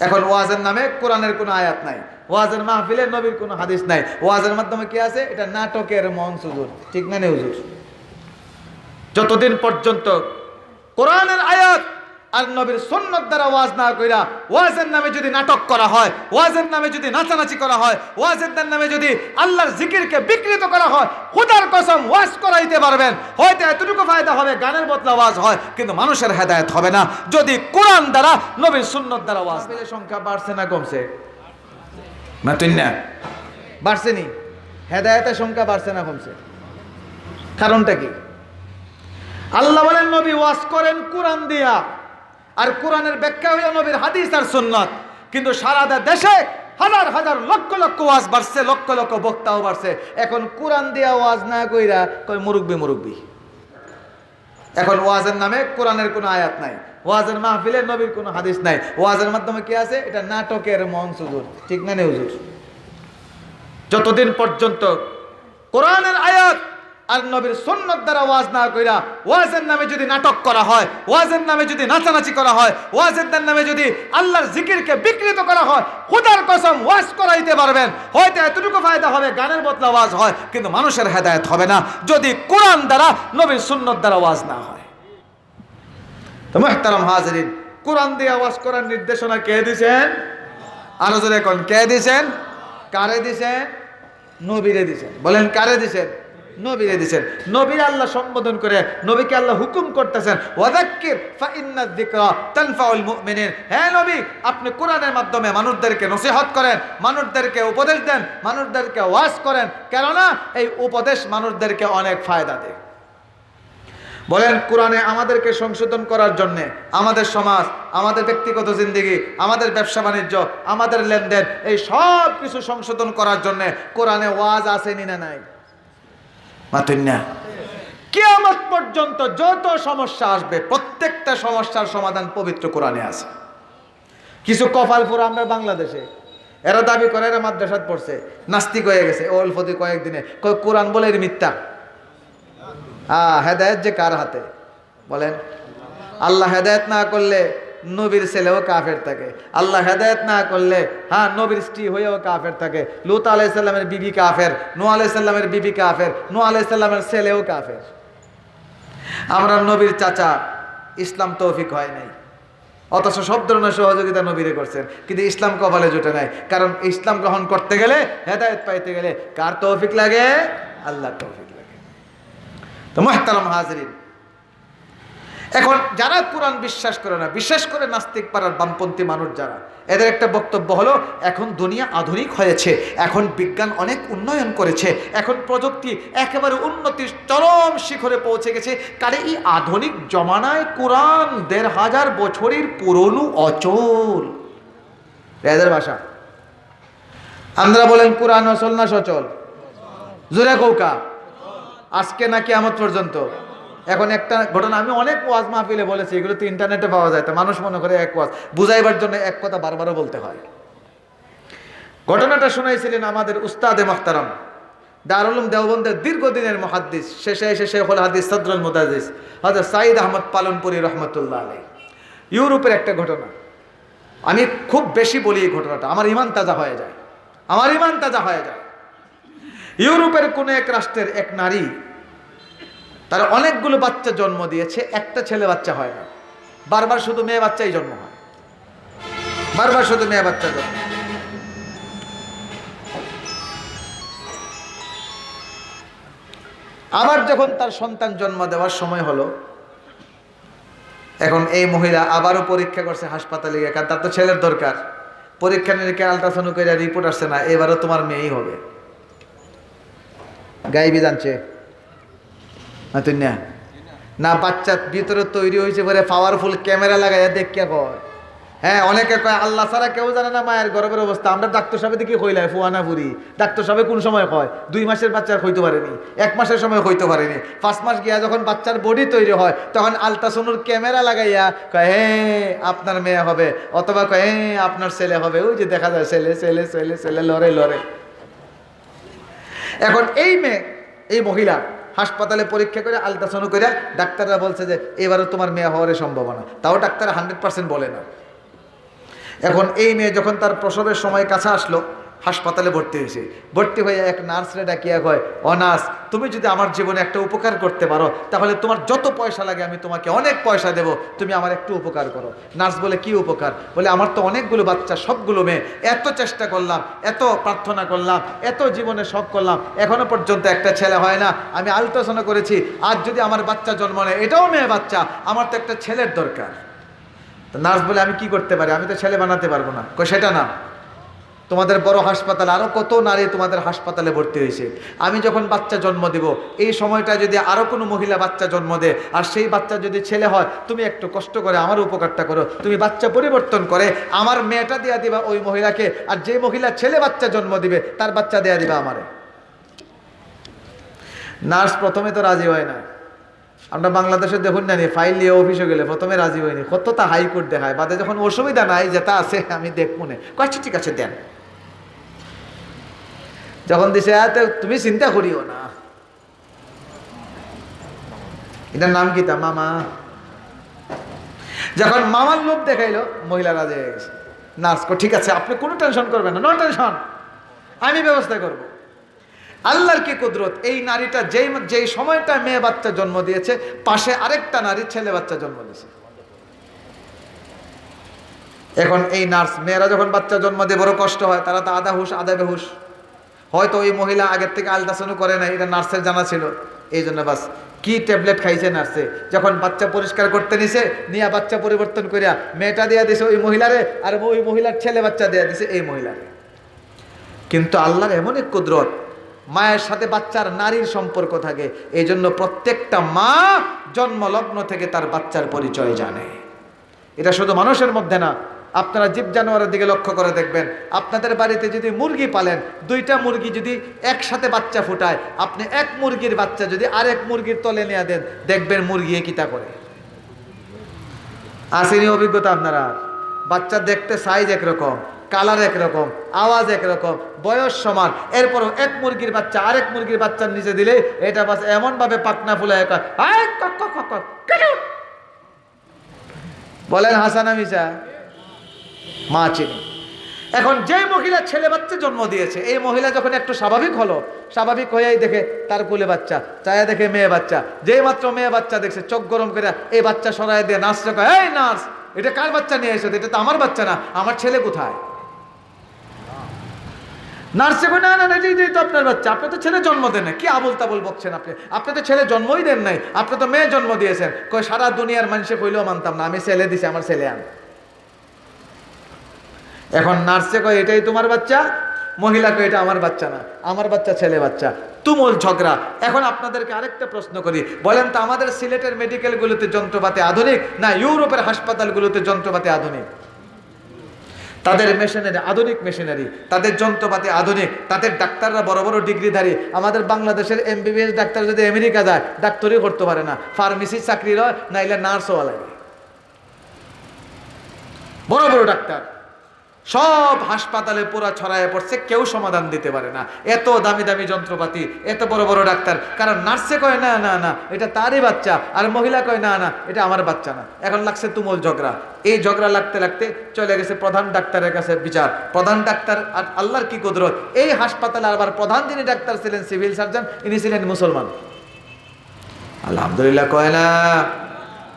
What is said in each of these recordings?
এখন ওয়াজের নামে কোরআনের কোনো আয়াত নাই। ওয়াজের মাহফিলে নবীর কোনো হাদিস নাই। ওয়াজের মাধ্যমে কি আছে? এটা নাটকের মঞ্চ, হুজুর। ঠিক না নেই হুজুর? যতদিন পর্যন্ত কোরআনের আয়াত আর নবীর সন্ন্যত দ্বারা ওয়াজ না কইরা ওয়াজের নামে যদি নাটক করা হয় ওয়াজের নামে যদি নাচানাচি করা হয় ওয়াজের নামে যদি আল্লাহর জিকিরকে বিকৃত করা হয় খুদার কসম ওয়াজ করাইতে পারবেন। হয়তো এতটুকু ফায়দা হবে গানের বদলা ওয়াজ হয় কিন্তু মানুষের হেদায়েত হবে না। যদি কোরআন দ্বারা নবীর সুন্নত দ্বারা ওয়াজ সংখ্যা বাড়ছে না কমছে? না তুই না। বাড়ছে নি? হেদায়েতের সংখ্যা বাড়ছে না কমছে? কারণটা কি? আল্লাহ বলেন নবী ওয়াজ করেন কোরআন দিয়া। আর কোরআনের ব্যাখ্যা হইল নবীর হাদিস আর সুন্নত। কিন্তু সারা দেশে হাজার হাজার লক্ষ লক্ষ ওয়াজ বাড়ছে, লক্ষ লক্ষ বক্তাও বাড়ছে। এখন কোরআন দিয়া ওয়াজ না কইরা কই মুরব্বি মুরব্বি। এখন ওয়াজের নামে কোরআনের কোনো আয়াত নাই। ওয়াজের মাহফিলে নবীর কোনো হাদিস নাই। ওয়াজের মাধ্যমে কি আছে? এটা নাটকের মঞ্চ ঠিক না নেই হুজুর? যতদিন পর্যন্ত কোরআনের আয়াত আর নবীর সন্ন্যত দ্বারা ওয়াজ না কইরা, ওয়াজের নামে যদি নাটক করা হয়, ওয়াজের নামে যদি নাচানাচি করা হয়, ওয়াজের নামে যদি আল্লাহর জিকিরকে বিকৃত করা হয়, খুদার কসম ওয়াজ করাইতে পারবেন। হয়তো এতটুকু ফায়দা হবে, গানের বদলা ওয়াজ হয়, কিন্তু মানুষের হেদায়েত হবে না। যদি কোরআন দ্বারা নবীর সুন্নত দ্বারা ওয়াজ না হয়। তো মেহতারাম হাজরিন, কোরআন দিয়ে আওয়াজ করার নির্দেশনা কে দিছেন? আরও জোরে কোন, কে দিছেন? কারে দিছেন? নবীরে দিছেন। বলেন, কারে দিছেন? নবীরে দিছেন। নবীর আল্লাহ সম্বোধন করে নবীকে আল্লাহ হুকুম করতেছেন ওয়াদাক্কির যিকরা তানফাউল মুমিনিন। হে নবী, আপনি কোরআনের মাধ্যমে মানুষদেরকে নসিহত করেন, মানুষদেরকে উপদেশ দেন, মানুষদেরকে ওয়াজ করেন। কেননা এই উপদেশ মানুষদেরকে অনেক ফায়দা দেয়। বলেন, কোরআনে আমাদেরকে সংশোধন করার জন্যে আমাদের সমাজ, আমাদের ব্যক্তিগত জিন্দিগি, আমাদের ব্যবসা বাণিজ্য, আমাদের লেনদেন, এই সব কিছু সংশোধন করার জন্যে কোরআনে ওয়াজ আসেনি না নাই? মাতুন কেয়ামত পর্যন্ত যত সমস্যা আসবে, প্রত্যেকটা সমস্যার সমাধান পবিত্র কোরআনে আছে। কিছু কপাল কপালপুর আমরা বাংলাদেশে। এরা দাবি করে, এরা মাদ্রাসাত পড়ছে। নাস্তিক হয়ে গেছে। অল্পতি কয়েকদিনে। কোরআন বলে এর মিথ্যা। হ্যাঁ হেদায়ত যে কার হাতে? বলেন। আল্লাহ হেদায়ত না করলে নবীর ছেলেও কাফের থাকে। আল্লাহ হেদায়ত না করলে হ্যাঁ নবীর স্ত্রী হয়েও কাফের থাকে। লুত আলাইসাল্লামের বিবি কাফের নু আলাইসাল্লামের বিবি কাফের নু আলাইসাল্লামের ছেলেও কাফের। আমরা নবীর চাচা, ইসলাম তৌফিক হয় নাই। অথচ সব ধরনের সহযোগিতা নবীরে করছেন, কিন্তু ইসলাম কপালে জুটে নাই। কারণ ইসলাম গ্রহণ করতে গেলে, হেদায়ত পাইতে গেলে কার তৌফিক লাগে? আল্লাহ তৌফিক লাগে। তো মহতারাম হাজরিন এখন যারা কোরআন বিশ্বাস করে না বিশেষ করে নাস্তিক পাড়ার বামপন্থী মানুষ যারা, এদের একটা বক্তব্য হলো, এখন দুনিয়া আধুনিক হয়েছে, এখন বিজ্ঞান অনেক উন্নয়ন করেছে, এখন প্রযুক্তি একেবারে উন্নতির চরম শিখরে পৌঁছে গেছে কারে এই আধুনিক জমানায় কোরআন দেড় হাজার বছরের পুরনো অচল। এদের ভাষা। আমরা বলেন, কোরআন অচল না সচল? জোরে কৌকা আজকে নাকি আমত পর্যন্ত? এখন একটা ঘটনা, আমি অনেক ওয়াজ মাহফিলে বলেছি, এগুলো তো ইন্টারনেটে পাওয়া যায়, তো মানুষ মনে করে এক ওয়াজ। বুঝাইবার জন্য এক কথা বারবারও বলতে হয়। ঘটনাটা শুনাইছিলেন আমাদের উস্তাদে মাখতারাম দারুলুম দেওবন্দের দীর্ঘদিনের মহাদ্দিস, শেষে এসে শেখুল হাদিস সদরুল মুদাদিস হজরত সাইদ আহমদ পালনপুরি রহমতুল্লাহ আলাই ইউরোপের একটা ঘটনা। আমি খুব বেশি বলি এই ঘটনাটা, আমার ইমান তাজা হয়ে যায়। আমার ইমান তাজা হয়ে যায়। ইউরোপের কোনো এক রাষ্ট্রের এক নারী তার অনেকগুলো বাচ্চা জন্ম দিয়েছে, একটা ছেলে বাচ্চা হয় না। বারবার শুধু মেয়ে বাচ্চাই জন্ম হয়। বারবার শুধু মেয়ে বাচ্চা জন্ম আবার যখন তার সন্তান জন্ম দেওয়ার সময় হলো, এখন এই মহিলা আবারও পরীক্ষা করছে হাসপাতালে গিয়ে, কারণ তার তো ছেলের দরকার। পরীক্ষা নিরীক্ষা, আলট্রাসাউন্ড করে রিপোর্ট আসছে না, এবারও তোমার মেয়েই হবে। গাইবি জানছে। না না বাচ্চার ভিতরে তৈরি হয়েছে বলে পাওয়ারফুল ক্যামেরা লাগাইয়া দেখ কে কয়। হ্যাঁ অনেকে কয়, আল্লাহ ছাড়া কেউ জানে না মায়ের গর্বের অবস্থা। আমরা ডাক্তার সাহেব দেখি কইলাই ফুয়ানা ফুরি ডাক্তার সাহেব কোন সময় কয়? দুই মাসের বাচ্চার হইতে পারেনি। এক মাসের সময় হইতে পারেনি। পাঁচ মাস গিয়া যখন বাচ্চার বডি তৈরি হয়, তখন আলট্রাসাউন্ডের ক্যামেরা লাগাইয়া কয় হ্যাঁ আপনার মেয়ে হবে। অথবা কয় হ্যাঁ আপনার ছেলে হবে। ওই যে দেখা যায়, ছেলে ছেলে ছেলে ছেলে, লড়ে লড়ে। এখন এই মেয়ে, এই মহিলা হাসপাতালে পরীক্ষা করে আলট্রাসাউন্ড করে ডাক্তাররা বলছে যে এবারও তোমার মেয়ে হওয়ার সম্ভাবনা। তাও ডাক্তার হান্ড্রেড পার্সেন্ট বলে না। এখন এই মেয়ে যখন তার প্রসবের সময় কাছে আসলো হাসপাতালে ভর্তি হয়েছে। ভর্তি হয়ে এক নার্সরে ডাকিয়া কয় অনার্স তুমি যদি আমার জীবনে একটা উপকার করতে পারো, তাহলে তোমার যত পয়সা লাগে আমি তোমাকে অনেক পয়সা দেবো। তুমি আমার একটু উপকার করো। নার্স বলে, কি উপকার? বলে, আমার তো অনেকগুলো বাচ্চা, সবগুলো মেয়ে। এত চেষ্টা করলাম, এত প্রার্থনা করলাম, এত জীবনে সব করলাম, এখনও পর্যন্ত একটা ছেলে হয় না। আমি আলট্রাসাউন্ড করেছি, আজ যদি আমার বাচ্চা জন্ম নেয়, এটাও মেয়ে বাচ্চা, আমার তো একটা ছেলের দরকার। নার্স বলে, আমি কি করতে পারি? আমি তো ছেলে বানাতে পারব না। সেটা না। তোমাদের বড় হাসপাতাল আরও কত নারী তোমাদের হাসপাতালে ভর্তি হয়েছে? আমি যখন বাচ্চা জন্ম দেব, এই সময়টা যদি আরও কোনো মহিলা বাচ্চা জন্ম দেয়, আর সেই বাচ্চা যদি ছেলে হয়, তুমি একটু কষ্ট করে আমার উপকারটা করো। তুমি বাচ্চা পরিবর্তন করে আমার মেয়েটা দেয়া দিবা ওই মহিলাকে, আর যে মহিলা ছেলে বাচ্চা জন্ম দিবে, তার বাচ্চা দেয়া দিবা আমারে। নার্স প্রথমে তো রাজি হয় না। আমরা বাংলাদেশে দেখুন না ফাইল নিয়ে অফিসে গেলে প্রথমে রাজি হয়নি। কত তা হাইকোর্ট দেখায়, বাদে যখন অসুবিধা নাই, যেটা আছে আমি দেখব না। কয়েকটি ঠিক আছে, দেন। যখন দিছে "আ, তুমি চিন্তা করিও না। এটার নাম কি তা? মামা। যখন মামার লোভ দেখাইলো মহিলা রাজি হয়ে গেছে। নার্স কো ঠিক আছে আপনি কোনো টেনশন করবেন না নো টেনশন। আমি ব্যবস্থা করব। আল্লাহর কি কুদরত? এই নারীটা যেই যেই সময়টা মেয়ে বাচ্চা জন্ম দিয়েছে পাশে আরেকটা নারী ছেলে বাচ্চা জন্ম দিয়েছে। এখন এই নার্স মেয়েরা যখন বাচ্চা জন্ম দিয়ে বড় কষ্ট হয় তারা তো আধা হুশ আধা বেহুশ। হয়তো ওই মহিলা আগের থেকে আলট্রাসাউন্ড করে না এটা নার্সের জানা ছিল। এই জন্য বাস, কি ট্যাবলেট খাইছে নার্সে? যখন বাচ্চা পরিষ্কার করতে নিছে, নিয়ে বাচ্চা পরিবর্তন করিয়া মেয়েটা দিয়া দিছে ওই মহিলারে, আর ওই মহিলার ছেলে বাচ্চা দেয়া দিছে এই মহিলারে কিন্তু আল্লাহর এমন এক কুদরত, মায়ের সাথে বাচ্চার নারীর সম্পর্ক থাকে, এই জন্য প্রত্যেকটা মা জন্মলগ্ন থেকে তার বাচ্চার পরিচয় জানে। এটা শুধু মানুষের মধ্যে না আপনারা জীব জানোয়ারের দিকে লক্ষ্য করে দেখবেন। আপনাদের বাড়িতে যদি মুরগি পালেন, দুইটা মুরগি যদি একসাথে বাচ্চা ফুটায়, আপনি এক মুরগির বাচ্চা যদি আরেক মুরগির তলে নিয়ে দেন, দেখবেন মুরগি কিতা করে। আসেনি অভিজ্ঞতা আপনারা? বাচ্চা দেখতে সাইজ একরকম কালার একরকম, আওয়াজ একরকম, বয়স সমান। এরপরও এক মুরগির বাচ্চা আরেক মুরগির বাচ্চার নিচে দিলে এটা বাস এমনভাবে পাকনা ফুলে বলেন হাসানা মিশা মা চিনি। এখন যে মহিলা ছেলে বাচ্চা জন্ম দিয়েছে, এই মহিলা যখন একটু স্বাভাবিক হলো, স্বাভাবিক হয়েই দেখে তার কোলে বাচ্চা, চায়া দেখে মেয়ে বাচ্চা, যেই মাত্র মেয়ে বাচ্চা দেখছে, চোখ গরম করে এই বাচ্চা সরাই দিয়ে নার্স কয়, এই নার্স, এটা কার বাচ্চা নিয়ে এসেছে? এটা তো আমার বাচ্চা না, আমার ছেলে কোথায়? নার্সে কয়, না না না, এটাই তো আপনার বাচ্চা আপনি তো ছেলে জন্ম দেন না কি আবল তাবল বকছেন আপনি? আপনি তো ছেলে জন্মই দেন নাই আপনি তো মেয়ে জন্ম দিয়েছেন। কয়, সারা দুনিয়ার মানুষে কইলেও মানতাম না, আমি ছেলে দিছি, আমার ছেলে আন। এখন নার্সে কয়, এটাই তোমার বাচ্চা? মহিলা কয়, এটা আমার বাচ্চা না, আমার বাচ্চা ছেলে বাচ্চা। তুমুল ঝগড়া। এখন আপনাদেরকে আরেকটা প্রশ্ন করি। বলেন তো, আমাদের সিলেটের মেডিকেলগুলোতে যন্ত্রপাতি আধুনিক না ইউরোপের হাসপাতালগুলোতে যন্ত্রপাতি আধুনিক? তাদের মেশিনারি, আধুনিক মেশিনারি। তাদের যন্ত্রপাতি আধুনিক। তাদের ডাক্তাররা বড় বড় ডিগ্রিধারী। আমাদের বাংলাদেশের এমবিবিএস ডাক্তার যদি আমেরিকা যায়, ডাক্তারই করতে পারে না। ফার্মেসির চাকরি হয় নাইলে নার্সও লাগে বড় বড় ডাক্তার। সব হাসপাতালে পুরা ছড়ায় পড়ছে, কেউ সমাধান দিতে পারে না। এত দামি দামি যন্ত্রপাতি, এত বড় বড় ডাক্তার। কারণ নার্সে কয়, না না না, এটা তারই বাচ্চা। আর মহিলা কয়, না না, এটা আমার বাচ্চা না। এখন লাগছে তুমুল ঝগড়া। এই ঝগড়া লাগতে লাগতে চলে গেছে প্রধান ডাক্তারের কাছে বিচার। প্রধান ডাক্তার আর আল্লাহর কি কুদরত? এই হাসপাতালে আবার প্রধান যিনি ডাক্তার ছিলেন, সিভিল সার্জন, ইনি ছিলেন মুসলমান। আলহামদুলিল্লাহ কয় না।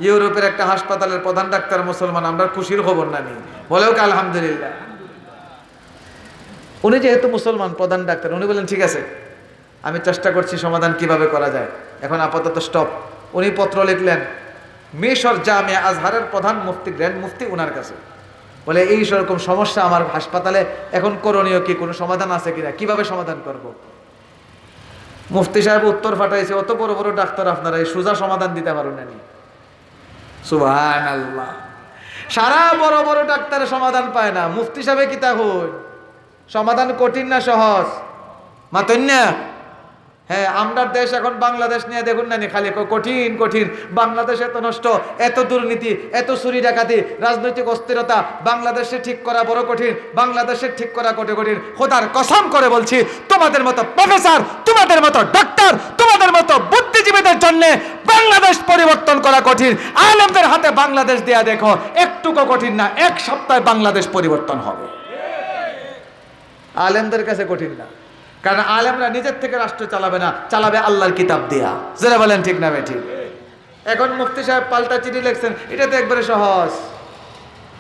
ইউরোপের একটা হাসপাতালের প্রধান ডাক্তার মুসলমান, আমরা খুশির খবর না নি বলেও কি আলহামদুলিল্লাহ। উনি যেহেতু মুসলমান, প্রধান ডাক্তার, উনি বলেন, ঠিক আছে, আমি চেষ্টা করছি সমাধান কীভাবে করা যায়। এখন আপাতত স্টপ উনি পত্র লিখলেন, মিশর জামে আজহারের প্রধান মুফতি, গ্র্যান্ড মুফতি উনার কাছে। বলে, এই সেরকম সমস্যা আমার হাসপাতালে, এখন করণীয় কি? কোনো সমাধান আছে কিনা? কীভাবে সমাধান করব। মুফতি সাহেব উত্তর ফাটাইছে, অত বড় বড় ডাক্তার আপনারা, এই সোজা সমাধান দিতে পারেন না। সুবাহান আল্লাহ সারা বড় বড় ডাক্তারের সমাধান পায় না। মুফতি সাহেব কি তা হই? সমাধান কঠিন না সহজ? মাতন্যা হ্যাঁ আমরা দেশ এখন বাংলাদেশ নিয়ে দেখুন না খালি কঠিন কঠিন। বাংলাদেশ এত নষ্ট, এত দুর্নীতি, এত চুরি ডাকাতি, রাজনৈতিক অস্থিরতা, বাংলাদেশে ঠিক করা বড় কঠিন, বাংলাদেশে ঠিক করা কঠিন কঠিন। খোদার কসম করে বলছি, তোমাদের মতো প্রফেসর, তোমাদের মতো ডাক্তার তোমাদের মতো বুদ্ধিজীবীদের জন্য বাংলাদেশ পরিবর্তন করা কঠিন। আলেমদের হাতে বাংলাদেশ দেয়া দেখো, একটুকু কঠিন না, এক সপ্তাহে বাংলাদেশ পরিবর্তন হবে। আলেমদের কাছে কঠিন না। কারণ আলেমরা নিজের থেকে রাষ্ট্র চালাবে না, চালাবে আল্লাহর কিতাব দেয়া। যেটা বলেন ঠিক না ঠিক। এখন মুফতি সাহেব পাল্টা চিঠি লিখছেন, এটা তো একবারে সহজ।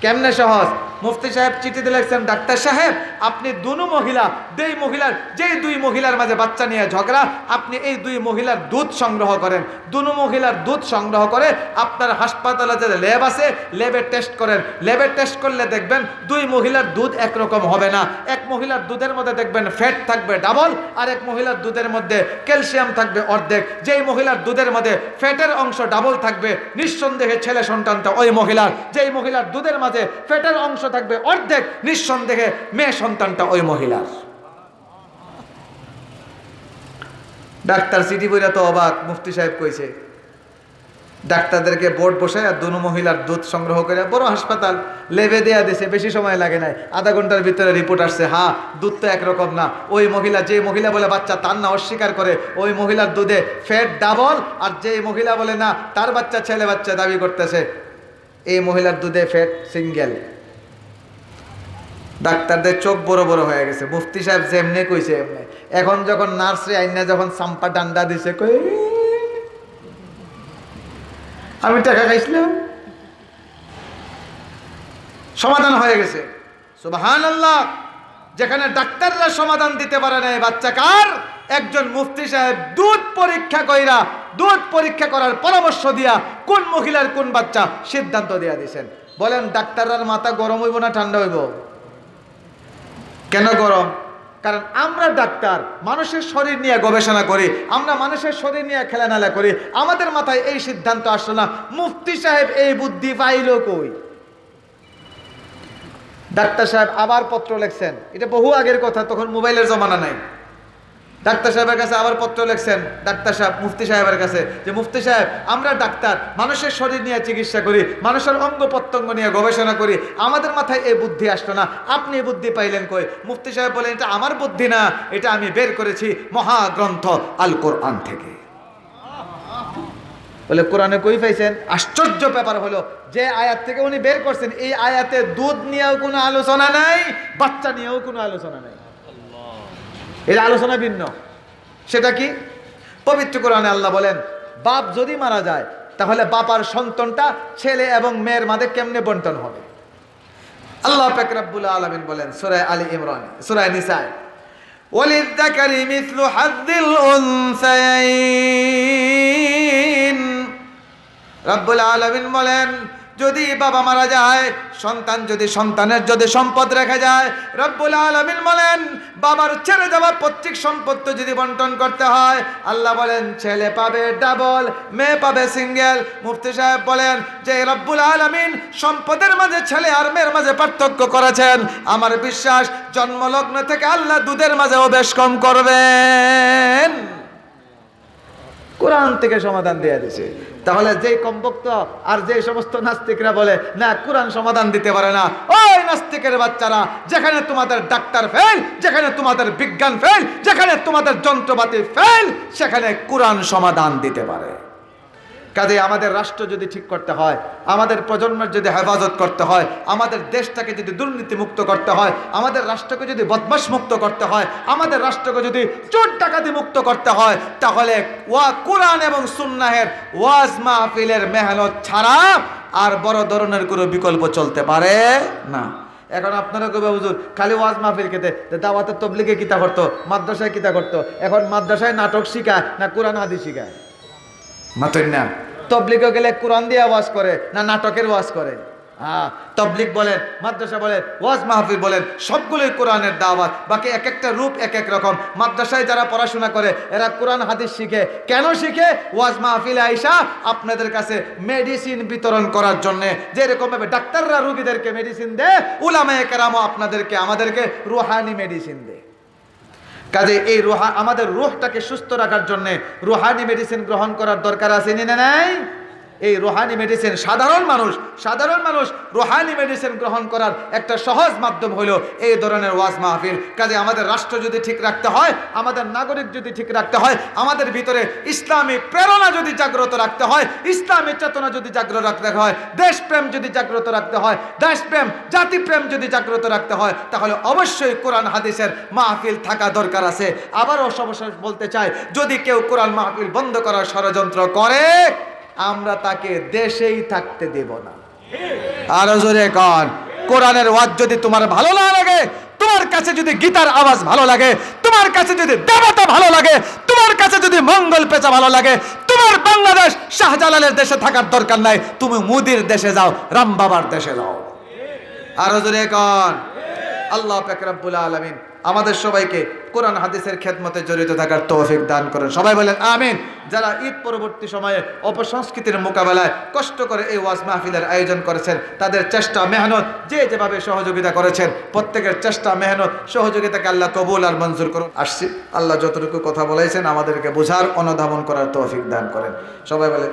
কেমনে সহজ? মুফতি সাহেব চিঠিতে লিখছেন, ডাক্তার সাহেব, আপনি দুনো মহিলা দুই মহিলার, যেই দুই মহিলার মাঝে বাচ্চা নিয়ে ঝগড়া, আপনি এই দুই মহিলার দুধ সংগ্রহ করেন। দুনো মহিলার দুধ সংগ্রহ করে আপনার হাসপাতালে যে ল্যাব আছে ল্যাবে টেস্ট করেন। ল্যাবে টেস্ট করলে দেখবেন দুই মহিলার দুধ একরকম হবে না। এক মহিলার দুধের মধ্যে দেখবেন ফ্যাট থাকবে ডাবল, আর এক মহিলার দুধের মধ্যে ক্যালসিয়াম থাকবে অর্ধেক। যেই মহিলার দুধের মধ্যে ফ্যাটের অংশ ডাবল থাকবে, নিঃসন্দেহে ছেলে সন্তানটা ওই মহিলার। যেই মহিলার দুধের মাঝে ফ্যাটের অংশ থাকবে অর্ধেক, নিঃসন্দেহে মেয়ে সন্তানটা ওই মহিলার। ডাক্তার সিটি বইরা তো অবাক, মুফতি সাহেব কইছে, ডাক্তারদেরকে বোর্ড বসায় আর দুনো মহিলার দুধ সংগ্রহ করে বড় হাসপাতাল লেবে দেয়া দিছে, বেশি সময় লাগে নাই। আধা ঘণ্টার ভিতরে রিপোর্ট আসছে হ্যাঁ দুধ তো একরকম না। ওই মহিলা, যে মহিলা বলে বাচ্চা তার না অস্বীকার করে, ওই মহিলার দুধে ফ্যাট ডাবল আর যে মহিলা বলে না, তার বাচ্চা ছেলে বাচ্চা দাবি করতেছে, এই মহিলার দুধে ফ্যাট সিঙ্গেল ডাক্তারদের চোখ বড় বড় হয়ে গেছে। মুফতি সাহেব যেমনে কইছে এমনি। এখন যখন নার্সরে আইনা যখন সাম্পা ডান্ডা দিছে, কই? আমি টাকা খাইছিলাম। সমাধান হয়ে গেছে। সুবাহান আল্লাহ যেখানে ডাক্তাররা সমাধান দিতে পারে না বাচ্চা কার? একজন মুফতি সাহেব দুধ পরীক্ষা কইরা, দুধ পরীক্ষা করার পরামর্শ দিয়া কোন মহিলার কোন বাচ্চা সিদ্ধান্ত দিয়া দিছেন। বলেন, ডাক্তাররার মাথা গরম হইব না ঠান্ডা হইব? কেন গরম কারণ আমরা ডাক্তার, মানুষের শরীর নিয়ে গবেষণা করি, আমরা মানুষের শরীর নিয়ে খেলানালা করি। আমাদের মাথায় এই সিদ্ধান্ত আসলো না। মুফতি সাহেব এই বুদ্ধি পাইল কই? ডাক্তার সাহেব আবার পত্র লেখছেন। এটা বহু আগের কথা, তখন মোবাইলের জমানা নাই। ডাক্তার সাহেবের কাছে আবার পত্র লেখছেন, ডাক্তার সাহেব, মুফতি সাহেবের কাছে, যে মুফতি সাহেব, আমরা ডাক্তার, মানুষের শরীর নিয়ে চিকিৎসা করি, মানুষের অঙ্গ প্রত্যঙ্গ নিয়ে গবেষণা করি, আমাদের মাথায় এই বুদ্ধি আসলো না, আপনি এই বুদ্ধি পাইলেন কই? মুফতি সাহেব বলেন এটা আমার বুদ্ধি না, এটা আমি বের করেছি মহাগ্রন্থ আল কোরআন থেকে। বলে, কোরআনে কই পাইছেন? আশ্চর্য ব্যাপার হলো, যে আয়াত থেকে উনি বের করছেন, এই আয়াতে দুধ নিয়েও কোনো আলোচনা নাই, বাচ্চা নিয়েও কোনো আলোচনা নাই। এর আলোচনা ভিন্ন সেটা কি পবিত্র কোরআনে আল্লাহ বলেন বাপ যদি মারা যায় তাহলে বাপার সন্তানটা ছেলে এবং মেয়ের মাঝে কেমনে বন্টন হবে আল্লাহ পাকরাবুল আলমিন বলেন সুরায় আলী ইমরান সুরায় নিসায় وللذكر مثل حظ الأنثيين রব্বুল আলমিন বলেন যদি বাবা মারা যায়, সন্তান যদি সন্তানের যদি সম্পদ রেখে যায়, রব্বুল আলমিন বলেন, বাবার ছেড়ে যাওয়া পৈতৃক সম্পত্তি যদি বন্টন করতে হয়, আল্লাহ বলেন, ছেলে পাবে ডাবল মেয়ে পাবে সিঙ্গেল মুফতি সাহেব বলেন, যে রব্বুল আলমিন সম্পদের মাঝে ছেলে আর মেয়ের মাঝে পার্থক্য করেছেন, আমার বিশ্বাস জন্মলগ্ন থেকে আল্লাহ দুধের মাঝেও বেশ কম করবেন। কোরআন থেকে সমাধান দেয়া দিছে। তাহলে যে কমপক্ত আর যে সমস্ত নাস্তিকরা বলে, না, কোরআন সমাধান দিতে পারে না। ওই নাস্তিকের বাচ্চারা, যেখানে তোমাদের ডাক্তার ফেল যেখানে তোমাদের বিজ্ঞান ফেল যেখানে তোমাদের যন্ত্রপাতি ফেল সেখানে কোরআন সমাধান দিতে পারে। কাজে আমাদের রাষ্ট্র যদি ঠিক করতে হয়, আমাদের প্রজন্মের যদি হেফাজত করতে হয়, আমাদের দেশটাকে যদি দুর্নীতি মুক্ত করতে হয়, আমাদের রাষ্ট্রকে যদি বদমাস মুক্ত করতে হয়, আমাদের রাষ্ট্রকে যদি চোর ডাকাতি মুক্ত করতে হয়, তাহলে ওয়া কোরআন এবং সুন্নাহের ওয়াজ মাহফিলের মেহনত ছাড়া আর বড় ধরনের কোনো বিকল্প চলতে পারে না। এখন আপনারা কবে হুজুর, খালি ওয়াজ মাহফিল খেতে দাওয়াতের তবলিগে কিতা করতো, মাদ্রাসায় কিতা করতো, এখন মাদ্রাসায় নাটক শিখায় না কোরআন হাদিস শিখায়? মাতন না গেলে কোরআন দিয়ে ওয়াজ করে না নাটকের ওয়াজ করে? হ্যাঁ তবলিক বলেন, মাদ্রাসা বলেন, ওয়াজ মাহফিল বলেন, সবগুলোই কোরআনের দাওয়াত। বাকি এক একটা রূপ এক এক রকম। মাদ্রাসায় যারা পড়াশোনা করে, এরা কোরআন, হাদিস শিখে। কেন শিখে? ওয়াজ মাহফিলে আইসা আপনাদের কাছে মেডিসিন বিতরণ করার জন্য। যেরকম ভাবে ডাক্তাররা রুগীদেরকে মেডিসিন দেয়, উলামায়ে কেরামও আপনাদেরকে, আমাদেরকে রুহানি মেডিসিন দেয়। কাজে এই রোহা আমাদের রুহটাকে সুস্থ রাখার জন্য রুহানি মেডিসিন গ্রহণ করার দরকার আছে নিনে নাই? এই রোহানি মেডিসিন সাধারণ মানুষ সাধারণ মানুষ রোহানি মেডিসিন গ্রহণ করার একটা সহজ মাধ্যম হলো এই ধরনের ওয়াজ মাহফিল। কাজে আমাদের রাষ্ট্র যদি ঠিক রাখতে হয়, আমাদের নাগরিক যদি ঠিক রাখতে হয়, আমাদের ভিতরে ইসলামী প্রেরণা যদি জাগ্রত রাখতে হয়, ইসলামী চেতনা যদি জাগ্রত রাখতে হয়, দেশপ্রেম যদি জাগ্রত রাখতে হয়, দেশপ্রেম, জাতিপ্রেম যদি জাগ্রত রাখতে হয়, তাহলে অবশ্যই কোরআন হাদিসের মাহফিল থাকা দরকার আছে। আবারও সর্বশেষ বলতে চাই, যদি কেউ কোরআন মাহফিল বন্ধ করার ষড়যন্ত্র করে আমরা তাকে দেশেই থাকতে দেব না। আরও জোরে কন, কোরআনের ওয়াজ যদি তোমার ভালো না লাগে, তোমার কাছে যদি গীতার আওয়াজ ভালো লাগে, তোমার কাছে যদি দেবতা ভালো লাগে, তোমার কাছে যদি মঙ্গল পেঁচা ভালো লাগে, তোমার বাংলাদেশ শাহজালালের দেশে থাকার দরকার নাই, তুমি মুদির দেশে যাও রাম বাবার দেশে যাও। আরও জোরে কন, আল্লাহ পাকরাবুল আলমিন আমাদের সবাইকে কোরআন হাদিসের খেদমতে জড়িত থাকার তৌফিক দান করেন। সবাই বলেন, আমিন। যারা ঈদ পরবর্তী সময়ে অপসংস্কৃতির মোকাবেলায় কষ্ট করে এই ওয়াজ মাহফিলের আয়োজন করেছেন, তাদের চেষ্টা, মেহনত যে যেভাবে সহযোগিতা করেছেন, প্রত্যেকের চেষ্টা, মেহনত, সহযোগিতাকে আল্লাহ কবুল আর মঞ্জুর করুন। আসছি, আল্লাহ যতটুকু কথা বলেছেন আমাদেরকে বোঝার, অনুধাবন করার তৌফিক দান করেন। সবাই বলেন